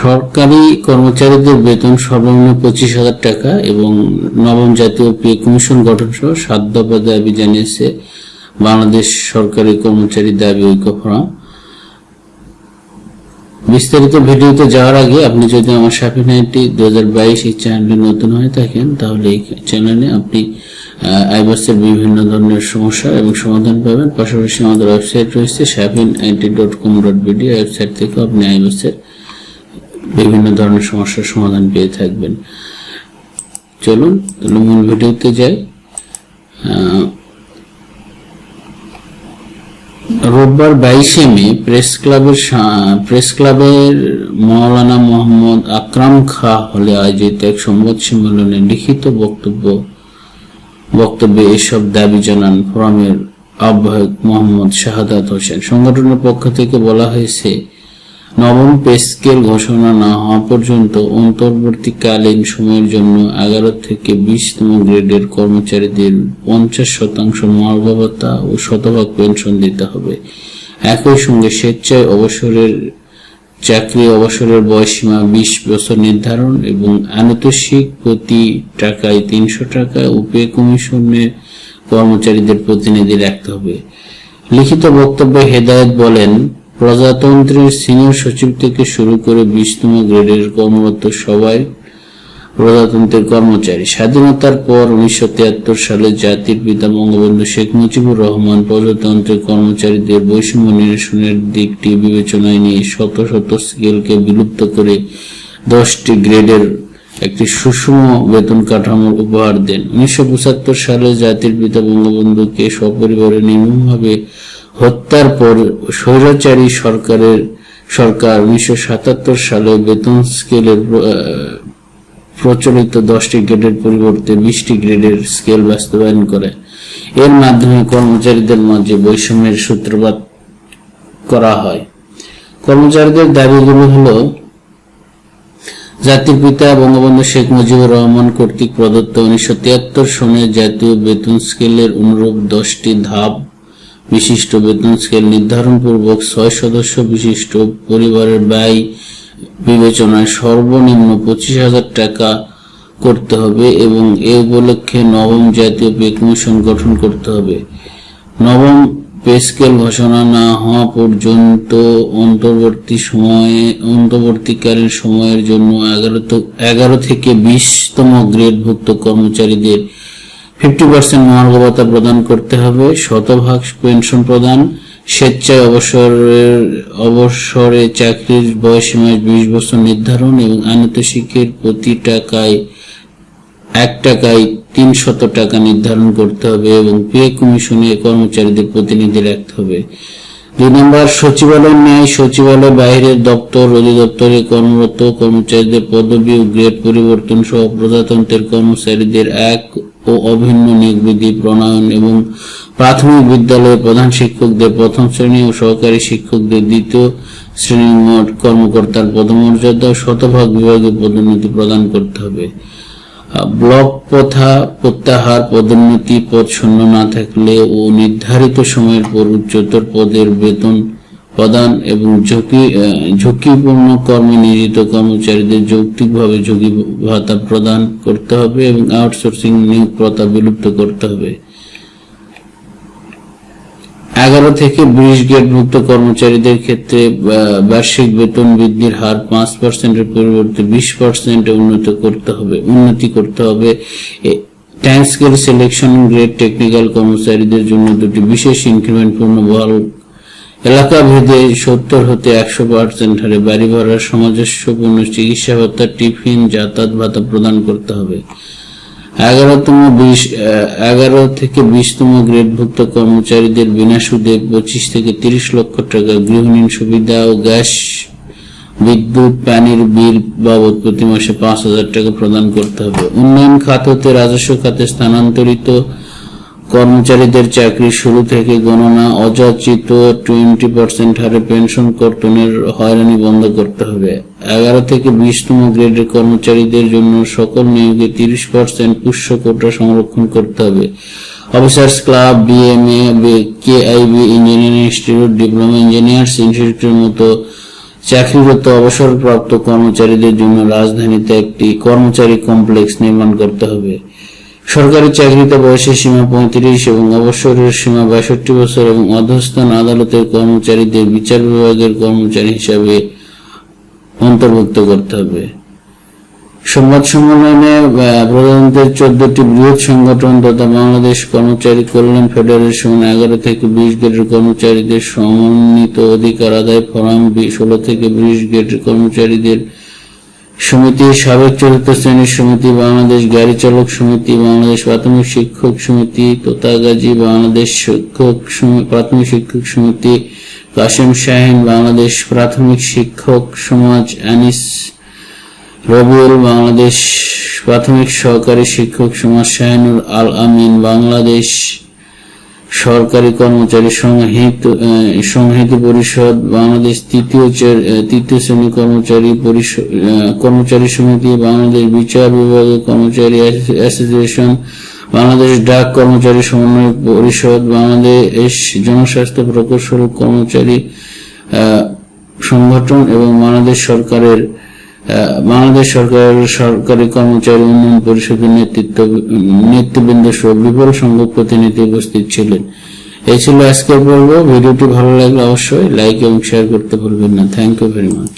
সরকারি কর্মচারীদের বেতন সর্বনিম্ন পঁচিশ হাজার টাকা এবং নবম জাতীয় পে কমিশন গঠন সহ সাত দফা দাবি জানিয়েছে বাংলাদেশ সরকারি কর্মচারী দাবি ঐক্য ফোরাম বিস্তারিত ভিডিওতে যাওয়ার আগে আপনি যদি আমার সাফি নাইনটি দু হাজার বাইশ এই চ্যানেলে নতুন হয়ে থাকেন, তাহলে এই চ্যানেলে আপনি আইবাসের বিভিন্ন ধরনের সমস্যা এবং সমাধান পাবেন। পাশাপাশি আমাদের ওয়েবসাইট রয়েছে Safin IT dot com dot BD, website থেকে আপনি আইবাসের বিভিন্ন ধরনের সমস্যার সমাধান পেয়ে থাকবেন। চলুন তাহলে মূল ভিডিওতে যাই। রোববার বাইশে মে, প্রেস ক্লাবের প্রেস ক্লাবের মৌলানা মোহাম্মদ আকরাম খা হলে আয়োজিত এক সংবাদ সম্মেলনে লিখিত বক্তব্য, বক্তব্যে এসব দাবি জানান ফোরামের আহ্বায়ক মোহাম্মদ শাহাদাত হোসেন। সংগঠনের পক্ষ থেকে বলা হয়েছে নবম পে স্কেল ঘোষণা না হওয়া পর্যন্ত অন্তর্বর্তীকালীন সময়ের জন্য এগারো থেকে বিশতম গ্রেডের কর্মচারীদের পঞ্চাশ শতাংশ মর্যাদা ও শতভাগ পেনশন দিতে হবে। একই সঙ্গে স্বেচ্ছায় অবসরের, চাকরি অবসরের বয়সীমা বিশ বছর নির্ধারণ এবং আনুতোষিক প্রতি টাকায় তিনশো টাকা ও পে কমিশনের কর্মচারীদের প্রতিনিধি রাখতে হবে। লিখিত বক্তব্যে হেদায়েত বলেন প্রজাতন্ত্রের সিনিয়র সচিব থেকে শুরু করে বিশতম গ্রেডের কর্মরত সবাই প্রজাতন্ত্রের কর্মচারী। স্বাধীনতার পর উনিশশো তিয়াত্তর সালে জাতির পিতা বঙ্গবন্ধু শেখ মুজিবুর রহমান প্রজাতন্ত্রের কর্মচারীদের বৈষম্য নিরসনের দিকটি বিবেচনায় নিয়ে শত শত স্কেলকে বিলুপ্ত করে দশটি গ্রেডের একটি সুষম বেতন কাঠামোর উপহার দেন। উনিশশো পঁচাত্তর সালে জাতির পিতা বঙ্গবন্ধুকে সপরিবারে নির্মমভাবে হত্যার পর স্বৈরাচারী সরকারের সরকার উনিশশো সাতাত্তর সালে বেতন স্কেলের প্রচলিত দশটি গ্রেডের পরিবর্তে বিশটি গ্রেডের স্কেল বাস্তবায়ন করে। এর মাধ্যমে কর্মচারীদের মাঝে বৈষম্যের সূত্রপাত করা হয়। কর্মচারীদের দাবিগুলো হলো, জাতির পিতা বঙ্গবন্ধু শেখ মুজিবুর রহমান কর্তৃক প্রদত্ত উনিশশো তিয়াত্তর সনের জাতীয় বেতন স্কেলের অনুরূপ দশটি ধাপ বিশিষ্ট বেতন স্কেল নির্ধারণ পূর্বক ছয় সদস্য বিশিষ্ট পরিবারের ব্যয় বিবেচনায় সর্বনিম্ন পঁচিশ হাজার টাকা করতে হবে এবং এ উপলক্ষে নবম জাতীয় পে কমিশন গঠন করতে হবে। নবম পে স্কেল ঘোষণা না হওয়া পর্যন্ত অন্তর্বর্তী সময়ে, অন্তর্বর্তীকালীন সময়ের জন্য এগারো এগারো থেকে বিশতম গ্রেডভুক্ত কর্মচারীদের ফিফটি পার্সেন্ট মহার্ঘ প্রদান করতে হবে, শতভাগ পেনশন প্রদান, স্বেচ্ছায় অবসরের, অবসরে চাকরির বয়সীমা বিশ বছর নির্ধারণ এবং আনুতোষিকের প্রতি টাকায়, এক টাকায় তিন শত টাকা নির্ধারণ করতে হবে এবং পে কমিশনে কর্মচারীদের প্রতিনিধি রাখতে হবে। দুই নম্বর, সচিবালয় ন্যায় সচিবালয় বাইরের দপ্তর, অধিদপ্তরে কর্মরত কর্মচারীদের পদবি ও গ্রেড পরিবর্তন সহ প্রজাতন্ত্রের কর্মচারীদের এক ও অভিন্ন নিয়োগ বিধি প্রণয়ন এবং প্রাথমিক বিদ্যালয়ের প্রধান শিক্ষকদের প্রথম শ্রেণি ও সহকারী শিক্ষকদের দ্বিতীয় শ্রেণির মোট কর্মকর্তার পদমর্যাদা শতভাগ বিভাগে পদোন্নতি প্রদান করতে হবে। ব্লক প্রথা প্রত্যাহার পদোন্নতি পদ শূন্য না থাকলে ও নির্ধারিত সময়ের পর উচ্চতর পদের বেতন প্রদান এবং ঝুঁকি ঝুঁকিপূর্ণ কর্মে নিয়োজিত কর্মচারীদের যৌক্তিকভাবে ঝুঁকি ভাতা প্রদান করতে হবে এবং আউটসোর্সিং নিয়োগ প্রথা বিলুপ্ত করতে হবে। এগারো থেকে বিশ গ্রেডভুক্ত কর্মচারীদের ক্ষেত্রে বার্ষিক বেতন বৃদ্ধির হার পাঁচ পার্সেন্টের পরিবর্তে বিশ পার্সেন্টে উন্নত করতে হবে, উন্নতি করতে হবে। Time scale selection grade technical কর্মচারীদের জন্য দুটি বিশেষ ইনক্রিমেন্ট পূর্ণ বহাল এলাকা ভেদে সত্তর হতে একশো পার্সেন্ট হারে বাড়ি ভাড়ার সামঞ্জস্যপূর্ণ চিকিৎসা ভাতা, টিফিন, যাতায়াত ভাতা প্রদান করতে হবে। এগারোতম বিশ এগারো থেকে বিশতম গ্রেডভুক্ত কর্মচারীদের বিনা সুদে পঁচিশ থেকে তিরিশ লক্ষ টাকা গৃহহীন সুবিধা ও গ্যাস, বিদ্যুৎ, পানির বিল বাবদ প্রতি মাসে পাঁচ হাজার টাকা প্রদান করতে হবে। উন্নয়ন খাত হতে রাজস্ব খাতে স্থানান্তরিত কর্মচারীদের চাকরি শুরু থেকে গণনা, অযাচিত টোয়েন্টি পার্সেন্ট হারে পেনশন কর্তনের হয়রানি বন্ধ করতে হবে। এগারো থেকে বিশতম গ্রেডের কর্মচারীদের জন্য সকল নিয়োগে তিরিশ পার্সেন্ট পুষ্য কোটা সংরক্ষণ করতে হবে। Officers club BMA KIB engineering institute diploma engineers ইনস্টিটিউটের মতো চাকরিরত অবসরপ্রাপ্ত কর্মচারীদের জন্য রাজধানীতে একটি কর্মচারী কমপ্লেক্স নির্মাণ করতে হবে। সরকারি চাকরিতে বয়সের সীমা পঁয়ত্রিশ এবং অবসরের সীমা বাষট্টি বছর এবং অধস্থান আদালতের কর্মচারীদের বিচার বিভাগের কর্মচারী হিসাবে অন্তর্ভুক্ত করতে হবে। সংবাদ সম্মেলনে প্রধানমন্ত্রীর চোদ্দটি বৃহৎ সংগঠন তথা বাংলাদেশ কর্মচারী কল্যাণ ফেডারেশন, এগারো থেকে বিশ গ্রেডের কর্মচারীদের সমন্বিত অধিকার আদায় ফোরাম ষোলো থেকে বিশ গ্রেডের কর্মচারীদের সমিতি, সাবেক চতুর্থ শ্রেণির সমিতি, বাংলাদেশ গাড়ি চালক সমিতি, বাংলাদেশ প্রাথমিক শিক্ষক সমিতি তোতাগাজী বাংলাদেশ শিক্ষক প্রাথমিক শিক্ষক সমিতি কাশেম শাহিন, বাংলাদেশ প্রাথমিক শিক্ষক সমাজ আনিস রবিউল, বাংলাদেশ প্রাথমিক সহকারী শিক্ষক সমাজ শাহিনুর আল আমিন, বাংলাদেশ সরকারি কর্মচারী সংহিত সংহিত পরিষদ, বাংলাদেশ তৃতীয় তৃতীয় শ্রেণি কর্মচারী পরিষদ কর্মচারী সমিতি, বাংলাদেশ বিচার বিভাগের কর্মচারী অ্যাসোসিয়েশন, বাংলাদেশ ডাক কর্মচারী সমন্বয় পরিষদ, বাংলাদেশ জনস্বাস্থ্য প্রকৌশল কর্মচারী সংগঠন এবং বাংলাদেশ সরকারের বাংলাদেশ সরকার, সরকারি কর্মচারী উন্নয়ন পরিষদের নেতৃত্ব, নেতৃবৃন্দ সহ বিপুল সংখ্যক প্রতিনিধি উপস্থিত ছিলেন। এই ছিল আজকের পর্ব। ভিডিওটি ভালো লাগলে অবশ্যই লাইক এবং শেয়ার করতে ভুলবেন না। Thank you very much